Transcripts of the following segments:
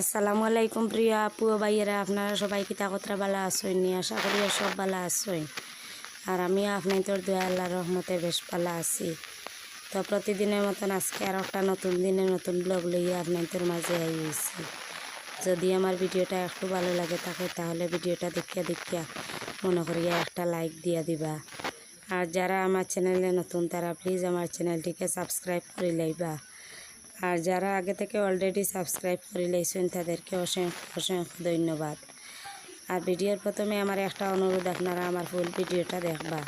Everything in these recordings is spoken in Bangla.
আসসালামু আলাইকুম প্রিয় আপু ভাইয়েরা, আপনারা সবাই কিতা কতরা বালা আসইন নি, আশা করি সব বালা আসইন আর আমিও আপনাদের দয়া আল্লাহ রহমতে বেশ বালা আছি। তো প্রতিদিনের মতন আজকে আর একটা নতুন দিনে নতুন ব্লগ লইয়া আপনাদের মাঝে আইছি। যদি আমার ভিডিওটা একটু ভালো লাগে থাকে, তাহলে ভিডিওটা দেখিয়া দেখিয়া মনে করিয়া একটা লাইক দিয়া দিবা। আর যারা আমার চ্যানেলে নতুন, তারা প্লিজ আমার চ্যানেলটিকে সাবস্ক্রাইব করে লইবা। আর যারা আগে থেকে অলরেডি সাবস্ক্রাইব করে লাইছেন তাদেরকে অসংখ্য অসংখ্য ধন্যবাদ। আর ভিডিওর প্রথমে আমার একটা অনুরোধ, আপনারা আমার ফুল ভিডিওটা দেখবা।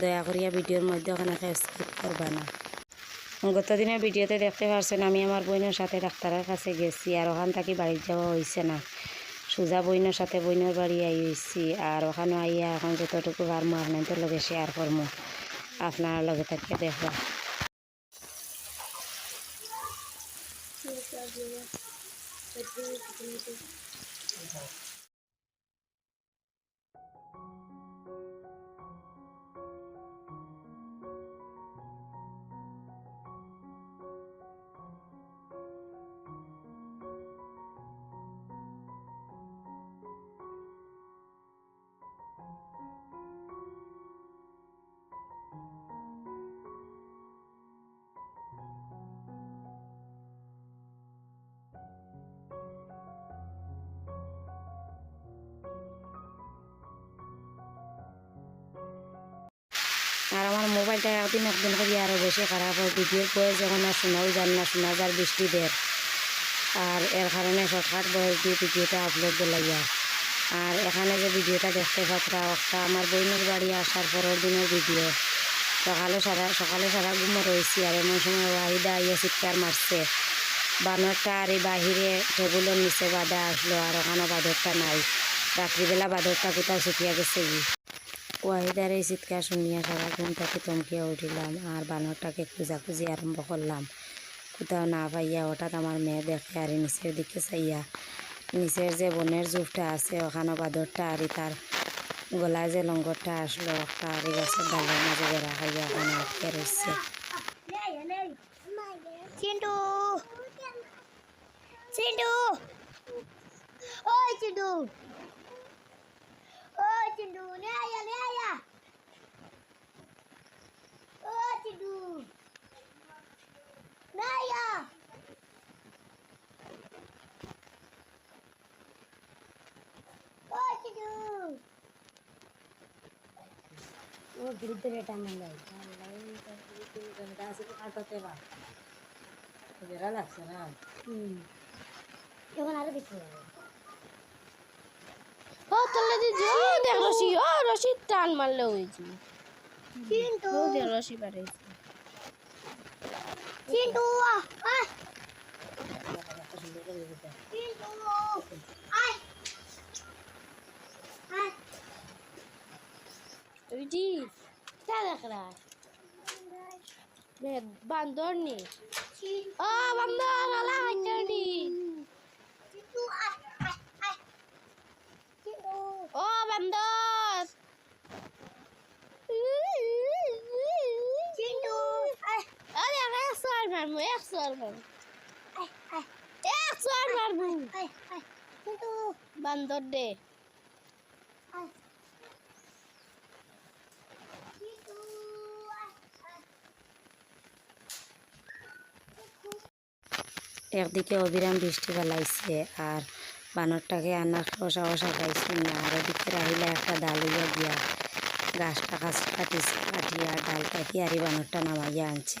দয়া করিয়া ভিডিওর মধ্যে ওখানে স্কিপ করবা না। গত দিনের ভিডিওতে দেখতে পারছেন, আমি আমার বোনের সাথে ডাক্তারের কাছে গেছি আর ওখান থেকে বাড়ি যাওয়া হয়েছে না। সুজা বইনের সাথে বইনের বাড়ি আই হয়েছি আর ওখানে আইয়া এখন যতটুকু পারমো আপনাদের লগে শেয়ার করব আপনার লগে থাকিয়ে দেখবা। 그래도 그래도 그래도 আর আমার মোবাইলটা একদিন একদিন করে আরও বেশি খারাপ হয় ভিডিওর বয়স যখন আর শোনাও যান না, শোনা যার বৃষ্টি দের আর এর কারণে শর্টকাট বয়স দিয়ে ভিডিওটা আপলোড দিলাইয়া আর এখানে যে ভিডিওটা দেখতে পাত্রা একটা আমার বইনের বাড়ি আসার পরের দিনের ভিডিও। সকালে সারা সকালে সারা ঘুমো রয়েছি আর এমন সময় ওয়াহিদা আইয়া চিৎকার মারছে। বানরটা আর এই বাহিরে টেবুলের নিচে বাঁধা আসলো আর ওখানে বাঁদরটা নাই। রাত্রিবেলা বাঁদরটা কোথাও শুকিয়া গেছে ওয়াহিদার এই চিৎকার শুনিয়া সারা ঘুম থেকে চমকিয়া উঠিলাম আর বানরটাকে খুঁজাখুঁজি আরম্ভ করলাম। কোথাও না পাইয়া হঠাৎ আমার মেয়ে দেখে আর নিচের দিকে চাইয়া নিচের যে বনের জুফটা আছে, ওখানে বাদরটা আরি তার গলায় যে লঙ্গরটা আসলো একটা আরি গাছের ডালের মাঝে বেড়া খাইয়া ওখানে আটকে রয়েছে চিন্টু! ওই চিন্টু! ওই চিন্টু নে আয়া নে আয়া ওই চিন্টু নে আয়া ওই চিন্টু ও বিরুদ্ধে রেটা মনে গাছে তো কাটাতে বা বেড়া লাগছে না এখন আরও দেখতে হবে ও তাহলে দিদি ও দেখ রশি ও রশি টান মারলে হয়েছে চিন্টু ও দেখ রশি পাঠাইছে চিন্টু আয় আয় আয় আয় তা দেখ রা বান্দর নি। ও বান্দর আলা হাইটার নি চিন্টু আয় আয় আয় চিন্টু ও, বান্দর! আয় আরে একশো আর মারবো, একশো আর মারবো। একশো আর মারবো। চিন্টু বান্দর দে। একদিকে অবিরাম বৃষ্টি ফেলাইছে আর বানরটাকে আনার কষা পাইছে না। আর ওদিকে রাহিলা একটা ডাল দিয়া গাছটা গাছ কাটিছে, কাটিয়া ডাল কাটিয়ে আর এই বানরটা নামাইয়া আনছে।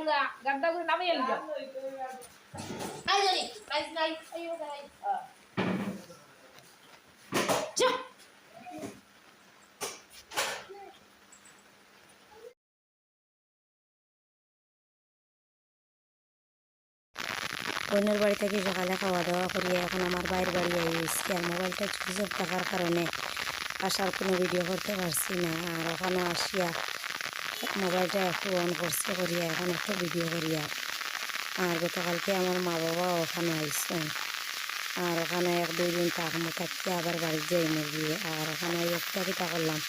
রাস্তা দিয়ে গুলা গাড্ডা করে নামে এলি আই জানি আই নাই আইও গাই যা বোনের বাড়ি থেকে সকালে খাওয়া দাওয়া করিয়ে এখন আমার বাইরের বাড়ি আইসি আর মোবাইলটা অফ থাকার কারণে আসার কোনো ভিডিও করতে পারছি না আর ওখানে আসিয়া মোবাইলটা একটু অন করছে করিয়া, এখন একটু ভিডিও করিয়া। আর গতকালকে আমার মা বাবা ওখানে আইসেন। আর ওখানে এক দুই দিন থাকব থাকতে আবার বাড়ি যাই মুরগি আর ওখানে একটা কিটা করলাম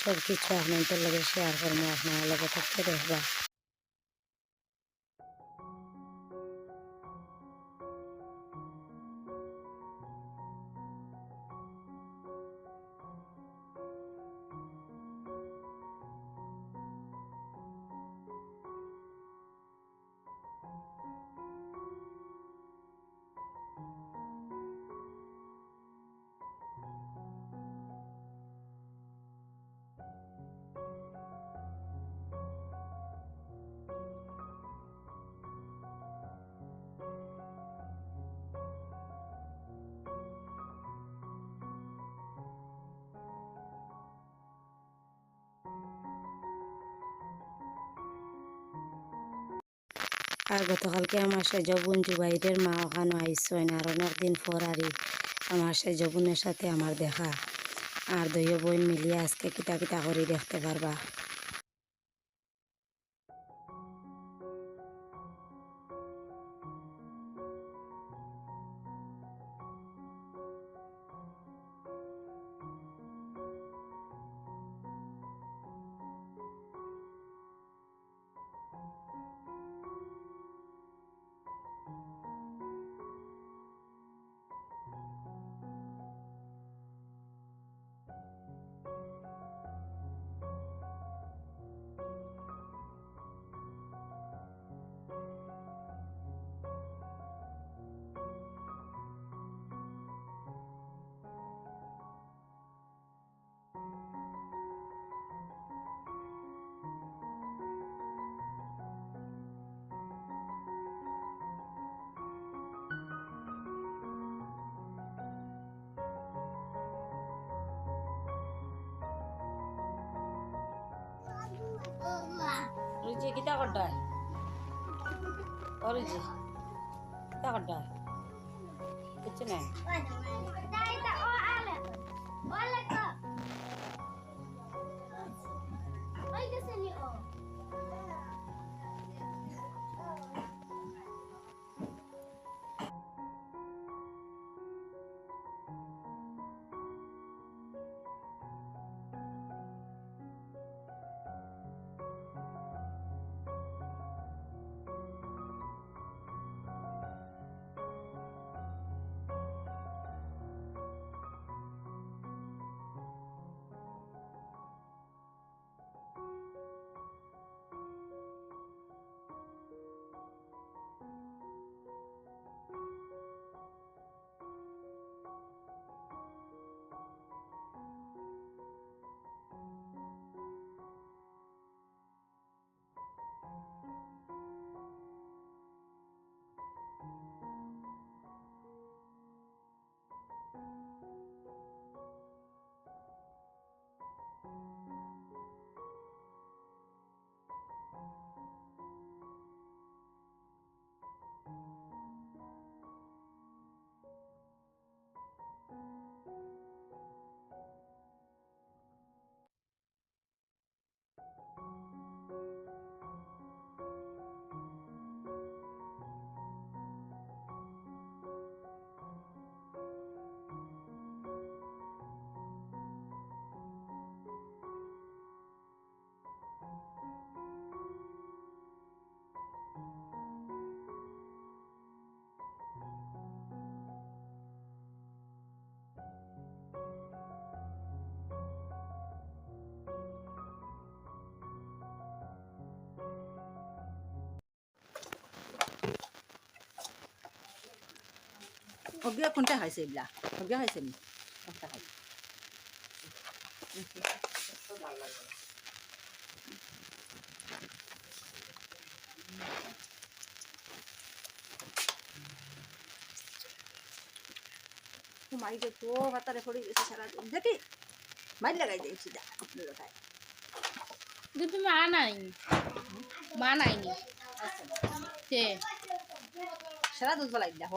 সব কিছু আপনাদের লগে শেয়ার করব আপনার লগে থাকতে দেখবা। আর গতকালকে আমার সে জবন জুবাইরের মা ওখানে আইসেন আর অনেকদিন পর আরই আমার সে জবনের সাথে আমার দেখা। আর দইয় বোন মিলিয়ে আজকে কিতা কিতা করি দেখতে পারবা। রুচি কিতা করতে ও রুচি কিতা করতে কিছু নাই অজ্ঞা কোনটা খাইছে এইবিলাক? অজ্ঞা খাইছে নি? একটা খাই মারি তো ভাতারে পড়ে গেছে সারাদিন দেখি মারি লাগাই দিয়েছি দা আপনার খায় কিন্তু মা নাই মা নাইনি তে সারা দুধ বলাই দিলা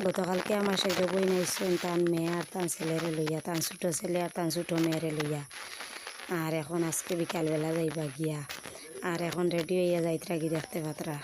গতকালকে আমার সে বই নাইছেন তান মেয়ে আর তান ছেলেরে লইয়া তান ছোটো ছেলে আর তান ছোটো মেয়েরে লইয়া আর এখন আজকে বিকালবেলা যাইবা গিয়া আর এখন রেডি হইয়া যাইতরা কি দেখতে পাত্রা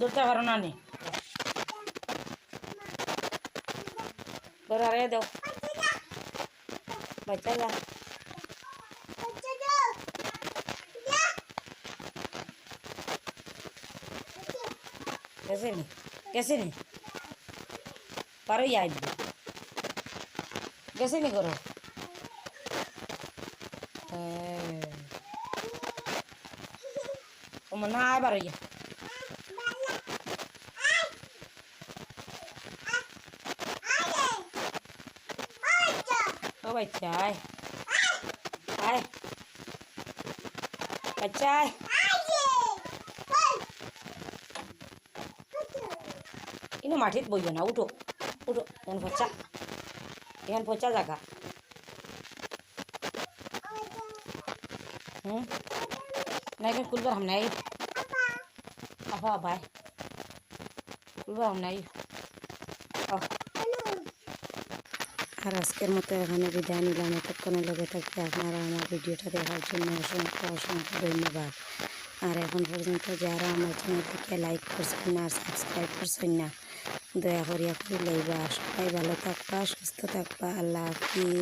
ধরতে পারো না নি। ধরো আরে দাও। বাচ্চা গেছে নি গেছে নি পারো আইব গেছে নি করো তোমার না আয় বারো ইয়া ও বাচ্চা আয় আয় বাচ্চা আয় ইনো মাটিত বইও না উঠো উঠো এখানে পচা এখানে পচা জায়গা হুম না এখানে খুলবার হাম নাই আফা বাই খুলবার হাম নাই আর আজকের মতো এখানে বিদায় নিলাম। এতক্ষণে লগে থাকতে আপনারা আমার ভিডিওটা দেখার জন্য অসংখ্য অসংখ্য ধন্যবাদ। আর এখন পর্যন্ত যারা আমার চ্যানেলটিকে লাইক করছেন না আর সাবস্ক্রাইব করছেন না, দয়া করিয়া করে লইবা সবাই ভালো থাকবা, সুস্থ থাকবা। আল্লাহ হাফিজ।